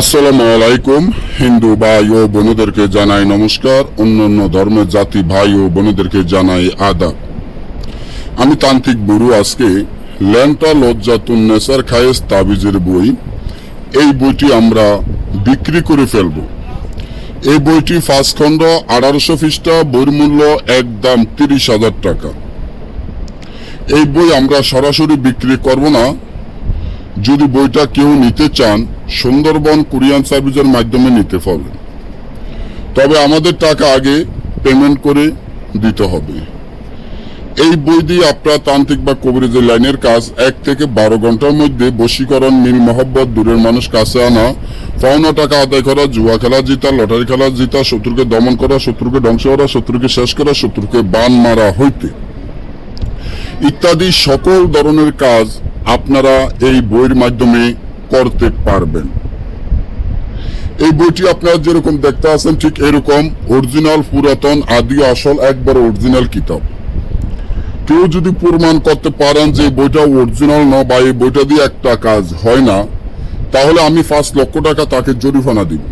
আসসালামু আলাইকুম। হিন্দু ভাই ও বোনদেরকে জানাই নমস্কার। অন্যান্য ধর্মের জাতি ভাই ও বোনদেরকে জানাই আদাব। আমি তান্ত্রিক গুরু আজকে ল্যান্টা লজ্জাতুন নেসার খায়েস তাবিজের বই। এই বইটি আমরা বিক্রি করে ফেলব। এই বইটি ফার্স্ট খণ্ড আঠারোশো খ্রিস্টা বইয়ের মূল্য একদম তিরিশ হাজার টাকা। এই বই আমরা সরাসরি বিক্রি করব না। যদি বইটা কেউ নিতে চান, সুন্দরবন কুরিয়ান সার্ভিসের মাধ্যমে নিতে পারবেন। তবে আমাদের টাকা আগে পেমেন্ট করে দিতে হবে। এই বই দিয়ে আপনার তান্ত্রিক বা কবিরাজের লাইনের কাজ এক থেকে বারো ঘণ্টার মধ্যে বশীকরণ, মিল, মহব্বত, দূরের মানুষ কাছে আনা, পাওনা টাকা আদায় করা, জুয়া খেলা জিতা, লটারি খেলা জিতা, শত্রুকে দমন করা, শত্রুকে ধ্বংস করা, শত্রুকে শেষ করা, শত্রুকে বান মারা হইতে। ইত্যাদি সকল ধরনের কাজ আপনারা এই বইয়ের মাধ্যমে করতে পারবেন। এই বইটি আপনারা যেরকম দেখতে আছেন, ঠিক এরকম অরিজিনাল, পুরাতন, আদি, আসল, একবার অরিজিনাল কিতাব। কেউ যদি প্রমাণ করতে পারেন যে বইটা অরিজিনাল না বা এই বইটা দিয়ে একটা কাজ হয় না, তাহলে আমি পাঁচ লক্ষ টাকা তাকে জরিমানা দিব।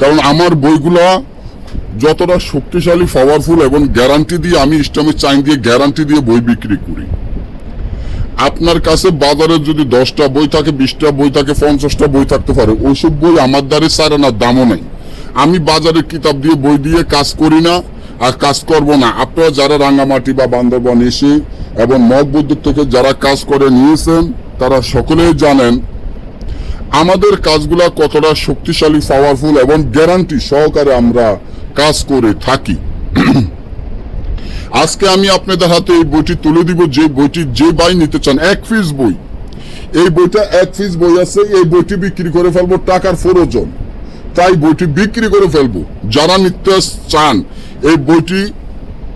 কারণ আমার বইগুলা যতটা শক্তিশালী পাওয়ারফুল এবং গ্যারান্টি দিয়ে আমি ইসলামের চাইন দিয়ে গ্যারান্টি দিয়ে বই বিক্রি করি। আপনার কাছে বাজারে যদি দশটা বই থাকে, বিশটা বই থাকে, পঞ্চাশটা বই থাকতে পারে। ওইসব বই আমার দ্বারে না, দামও নেই। আমি বাজারের কিতাব দিয়ে বই দিয়ে কাজ করি না আর কাজ করব না। আপনারা যারা রাঙ্গামাটি বা বান্দরবন এসে এবং মগ বুদ্ধ থেকে যারা কাজ করে নিয়েছেন, তারা সকলেই জানেন, আমাদের কাজগুলা কতটা শক্তিশালী পাওয়ারফুল এবং গ্যারান্টি সহকারে আমরা কাজ করে থাকি। আজকে আমি আপনাদের হাতে এই বইটি তুলে দিব। যে বইটি যে বাই নিতে চান, এক পিস বই। এই বইটা এক পিস বই আছে, এই বইটি বিক্রি করে ফেলব টাকার প্রয়োজন তাই বইটি বিক্রি করে ফেলব। যারা নিতে চান, এই বইটি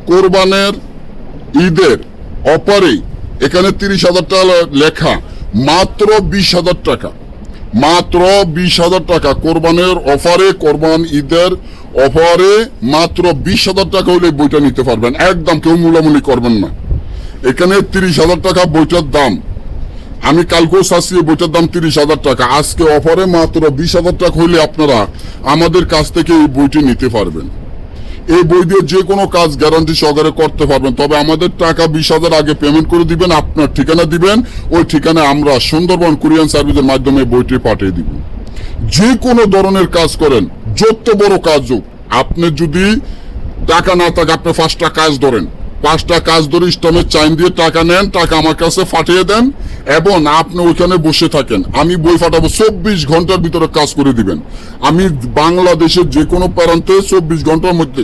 কোরবানের ঈদের অপারে এখানে তিরিশ হাজার টাকা লেখা, মাত্র বিশ হাজার টাকা। মাত্র বিশ হাজার টাকা কোরবানের অফারে কোরবান ঈদের অফারে মাত্র বিশ হাজার টাকা হলে বইটা নিতে পারবেন। একদম কেউ মূলামূলি করবেন না। এখানে তিরিশ হাজার টাকা বইটার দাম। আমি কালকেও এই বইটার দাম তিরিশ হাজার টাকা। আজকে অফারে মাত্র বিশ হাজার টাকা হলে আপনারা আমাদের কাছ থেকে এই বইটি নিতে পারবেন। এই বই দিয়ে যে কোনো কাজ গ্যারান্টি সহকারে করতে পারবেন। তবে আমাদের টাকা বিশ হাজার আগে পেমেন্ট করে দিবেন, আপনার ঠিকানা দিবেন। ওই ঠিকানায় আমরা সুন্দরবন কুরিয়ান সার্ভিসের মাধ্যমে বইটি পাঠিয়ে দিব। যে কোনো ধরনের কাজ করেন যত বড় কাজ হোক, আপনি যদি টাকা না থাকে, আপনি পাঁচটা কাজ ধরেন। পাঁচটা কাজ ধরে স্টমের চাইন দিয়ে টাকা নেন, টাকা আমার কাছে ফাটিয়ে দেন, এবং আপনি ওইখানে বসে থাকেন। আমি বই ফাটাবো, চব্বিশ ঘণ্টার ভিতরে কাজ করে দিবেন। আমি বাংলাদেশের যে কোনো প্রান্তে চব্বিশ ঘণ্টার মধ্যে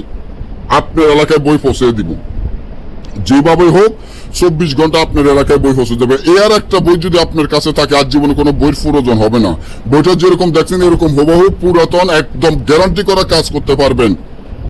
আপনার এলাকায় বই পৌঁছে দিব। যেভাবে হোক, চব্বিশ ঘণ্টা আপনার এলাকায় বই পৌঁছে যাবে আর একটা বই যদি আপনার কাছে থাকে, আর জীবনে কোনো বইয়ের প্রয়োজন হবে না। বইটা যেরকম দেখছেন, এরকম হবাহ পুরাতন, একদম গ্যারান্টি করা কাজ করতে পারবেন।